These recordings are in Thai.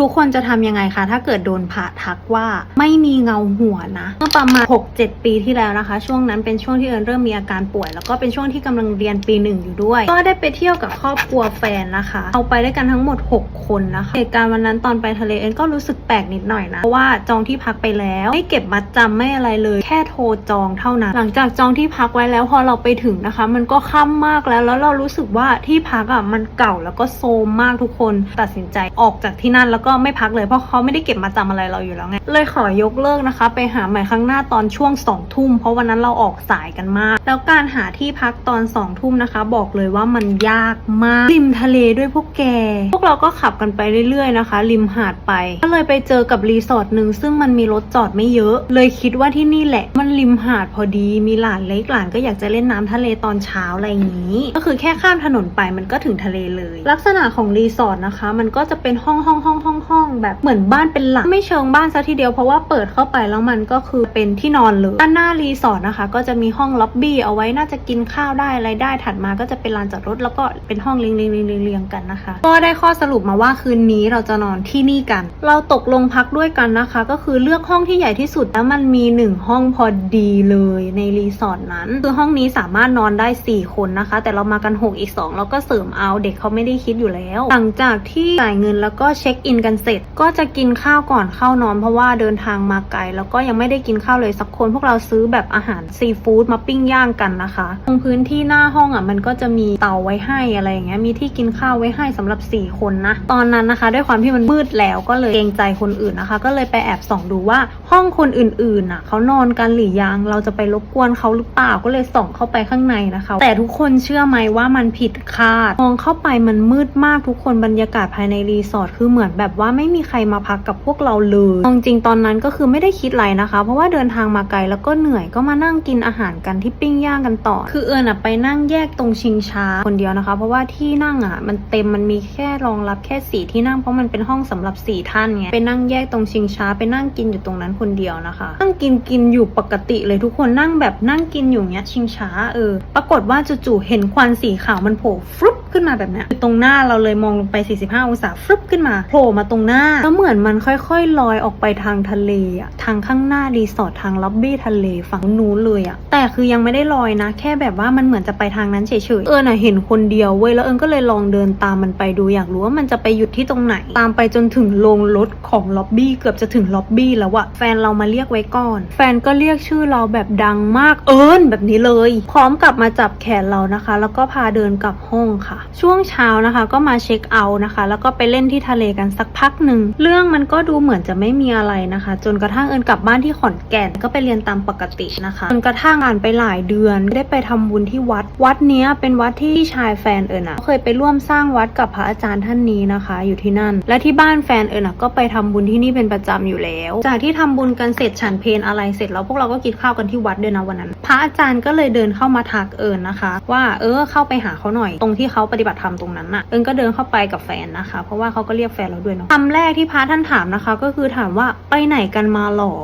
ทุกคนจะทำยังไงคะ ถ้าเกิดโดนผ่าทักว่าไม่มีเงาหัวนะเมื่อประมาณ 6-7 ปีที่แล้วนะคะ ช่วงนั้นเป็นช่วงที่เอิญเริ่มมีอาการป่วย แล้วก็เป็นช่วงที่กำลังเรียนปีหนึ่งอยู่ด้วย ก็ได้ไปเที่ยวกับครอบครัวแฟนนะคะ เอาไปด้วยกันทั้งหมด 6 คนนะคะเหตุการณ์วันนั้นตอนไปทะเลเอิญก็รู้สึกแปลกนิดหน่อยนะเพราะว่าจองที่พักไปแล้วไม่เก็บมัดจำไม่อะไรเลย แค่โทรจองเท่านั้น หลังจากจองที่พักไว้แล้วพอเราไปถึงนะคะ มันก็ค่ำมากแล้วแล้วเรารู้สึกว่าที่พักอะมันเก่าแล้วก็โซมมากทุกคนตัดสินใจออกจากที่นั่นแล้วก็็ไม่พักเลยเพราะเขาไม่ได้เก็บมาจำอะไรเราอยู่แล้วไง เลยขอยกเลิกนะคะ ไปหาใหม่ครั้งหน้าตอนช่วงสองทุ่มเพราะวันนั้นเราออกสายกันมาก แล้วการหาที่พักตอนสองทุ่มนะคะ บอกเลยว่ามันยากมากริมทะเลด้วยพวกแก พวกเราก็ขับกันไปเรื่อยๆนะคะ ริมหาดไป ก็เลยไปเจอกับรีสอร์ทหนึ่งซึ่งมันมีรถจอดไม่เยอะ เลยคิดว่าที่นี่แหละ มันริมหาดพอดี มีหลานเล็กหลานก็อยากจะเล่นน้ำทะเลตอนเช้าอะไรอย่างนี้ ก็คือแค่ข้ามถนนไปมันก็ถึงทะเลเลย ลักษณะของรีสอร์ทนะคะ มันก็จะเป็นห้องห้องห้องห้องห้องแบบเหมือนบ้านเป็นหลังไม่เชิงบ้านซะทีเดียวเพราะว่าเปิดเข้าไปแล้วมันก็คือเป็นที่นอนเลยด้านหน้ารีสอร์ทนะคะ ก็จะมีห้องล็อบบี้เอาไว้น่าจะกินข้าวได้อะไรได้ถัดมาก็จะเป็นลานจอดรถแล้วก็เป็นห้องเรียงเรียงเรียงเรียงเรียงกันนะคะ ก็ได้ข้อสรุปมาว่าคืนนี้เราจะนอนที่นี่กัน เราตกลงพักด้วยกันนะคะ ก็คือเลือกห้องที่ใหญ่ที่สุดแล้วมันมีหนึ่งห้องพอดีเลยในรีสอร์ทนั้น คือห้องนี้สามารถนอนได้ 4 คนนะคะ แต่เรามากัน 6 อีก 2 แล้วก็เสริมเอาเด็กเขาไม่ได้คิดอยู่แล้ว หลังจากที่จ่ายเงินแล้วก็เช็คอินกันเสร็จ ก็จะกินข้าวก่อนเข้านอน เพราะว่าเดินทางมาไกลแล้วก็ยังไม่ได้กินข้าวเลยสักคนพวกเราซื้อแบบอาหารซีฟู้ดมาปิ้งย่างกันนะคะตรงพื้นที่หน้าห้องอะมันก็จะมีเตาไว้ให้อะไรอย่างเงี้ยมีที่กินข้าวไว้ให้สำหรับ 4 คนนะตอนนั้นนะคะ ด้วยความที่มันมืดแล้วก็เลยเกรงใจคนอื่นนะคะ ก็เลยไปแอบส่องดูว่าห้องคนอื่นๆน่ะเขานอนกันหรือยังเราจะไปรบกวนเขาหรือเปล่าก็เลยส่องเข้าไปข้างในนะคะ แต่ทุกคนเชื่อไหมว่ามันผิดคาดมองเข้าไปมันมืดมากทุกคนบรรยากาศภายในรีสอร์ทคือเหมือนแบบว่าไม่มีใครมาพักกับพวกเราเลยเอาจริงตอนนั้นก็คือไม่ได้คิดอะไรนะคะ เพราะว่าเดินทางมาไกลแล้วก็เหนื่อยก็มานั่งกินอาหารกันที่ปิ้งย่างกันต่อ คือเอิญอะไปนั่งแยกตรงชิงช้าคนเดียวนะคะ เพราะว่าที่นั่งอะมันเต็มมันมีแค่รองรับแค่สี่ที่นั่งเพราะมันเป็นห้องสำหรับสี่ท่านไงไปนั่งแยกตรงชิงช้าไปนั่งกินอยู่ตรงนั้นคนเดียวนะคะ นั่งกินกินอยู่ปกติเลยทุกคนนั่งแบบนั่งกินอยู่เนี้ยชิงช้าเออปรากฏว่าจู่ๆเห็นควันสีขาวมันโผล่ฟลุปขึ้นมาแบบเนี้ยอยู่ตรงหน้าเราเลยมองลงไป 45 องศาฟลุปขึ้นมาโผล่มาตรงหน้าแล้วเหมือนมันค่อยๆลอยออกไปทางทะเลอะทางข้างหน้ารีสอร์ททางล็อบบี้ทะเลฝั่งนู้นเลยอะแต่คือยังไม่ได้ลอยนะ แค่แบบว่ามันเหมือนจะไปทางนั้นเฉยๆเออน่ะเห็นคนเดียวเว้ยแล้วเอิญก็เลยลองเดินตามมันไปดูอยากรู้ว่ามันจะไปหยุดที่ตรงไหน ตามไปจนถึงโรงรถของล็อบบี้เกือบจะถึงล็อบบี้แล้วอะแฟนเรามาเรียกไว้ก่อน แฟนก็เรียกชื่อเราแบบดังมากเอิญแบบนี้เลย พร้อมกลับมาจับแขนเรานะคะ แล้วก็พาเดินกลับห้องค่ะช่วงเช้านะคะก็มาเช็คเอาท์นะคะ แล้วก็ไปเล่นที่ทะเลกันสักพักหนึ่งเรื่องมันก็ดูเหมือนจะไม่มีอะไรนะคะ จนกระทั่งเอิญกลับบ้านที่ขอนแก่นก็ไปเรียนตามปกตินะคะจนกระทั่งงานไปหลายเดือนได้ไปทำบุญที่วัด วัดนี้เป็นวัดที่ชายแฟนเอิญอะเคยไปร่วมสร้างวัดกับพระอาจารย์ท่านนี้นะคะ อยู่ที่นั่น และที่บ้านแฟนเอิญอะก็ไปทำบุญที่นี่เป็นประจำอยู่แล้ว จากที่ทำบุญกันเสร็จฉันเพลอะไรเสร็จแล้วพวกเราก็กินข้าวกันที่วัดด้วยนะวันนั้น พระอาจารย์ก็เลยเดินเข้ามาทักเอิญนะคะ ว่าเออเข้าไปหาเขาหน่อย ตรงที่เขาปฏิบัติธรรมตรงนั้นน่ะเอิญก็เดินเข้าไปกับแฟนนะคะ เพราะว่าเขาก็เรียกแฟนเราด้วยเนาะคำแรกที่พระท่านถามนะคะ ก็คือถามว่าไปไหนกันมาหรอ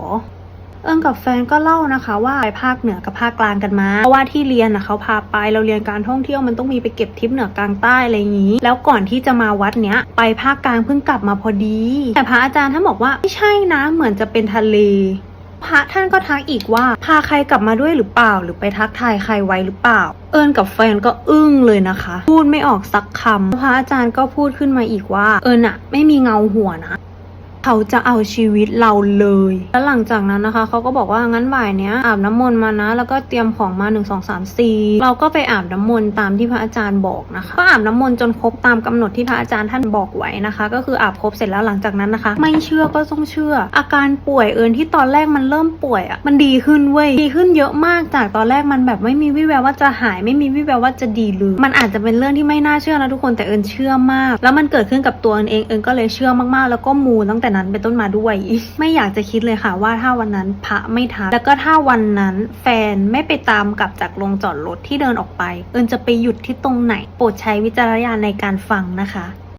เอิงกับแฟนก็เล่านะคะ ว่าไปภาคเหนือกับภาคกลางกันมาเพราะว่าที่เรียนนะเขาพาไปเราเรียนการท่องเที่ยวมันต้องมีไปเก็บทริปเหนือกลางใต้อะไรอย่างนี้ แล้วก่อนที่จะมาวัดเนี้ยไปภาคกลางเพิ่งกลับมาพอดี แต่พระอาจารย์ท่านบอกว่าไม่ใช่นะเหมือนจะเป็นทะเล พระท่านก็ทักอีกว่า พาใครกลับมาด้วยหรือเปล่า หรือไปทักทายใครไว้หรือเปล่า เอิญกับแฟนก็อึ้งเลยนะคะ พูดไม่ออกสักคำพระอาจารย์ก็พูดขึ้นมาอีกว่า เอิญอะไม่มีเงาหัวนะ เขาจะเอาชีวิตเราเลย แล้วหลังจากนั้นนะคะเขาก็บอกว่างั้นบ่ายเนี้ยอาบน้ำมนต์มานะ แล้วก็เตรียมของมา1 2 3 4เราก็ไปอาบน้ำมนต์ตามที่พระอาจารย์บอกนะคะ ก็อาบน้ำมนต์จนครบตามกำหนดที่พระอาจารย์ท่านบอกไว้นะคะ ก็คืออาบครบเสร็จแล้วหลังจากนั้นนะคะ ไม่เชื่อก็ต้องเชื่อ อาการป่วยเอิญที่ตอนแรกมันเริ่มป่วยอะ่ะมันดีขึ้นเว้ยดีขึ้นเยอะมากจากตอนแรกมันแบบไม่มีวิแววว่าจะหายไม่มีวิแววว่าจะดีหรือมันอาจจะเป็นเรื่องที่ไม่น่าเชื่อนะทุกคนแต่เอิญเชื่อมาก แล้วมันเกิดขึ้นกับตัวเอิญเองเอิญก็เลยเชื่อมากๆ แล้วก็มูตั้งแต่นั้นเป็นต้นมาด้วย ไม่อยากจะคิดเลยค่ะว่าถ้าวันนั้นพระไม่ทักแล้วก็ถ้าวันนั้นแฟนไม่ไปตามกลับจากโรงจอดรถที่เดินออกไป เอิญจะไปหยุดที่ตรงไหน โปรดใช้วิจารณญาณในการฟังนะคะ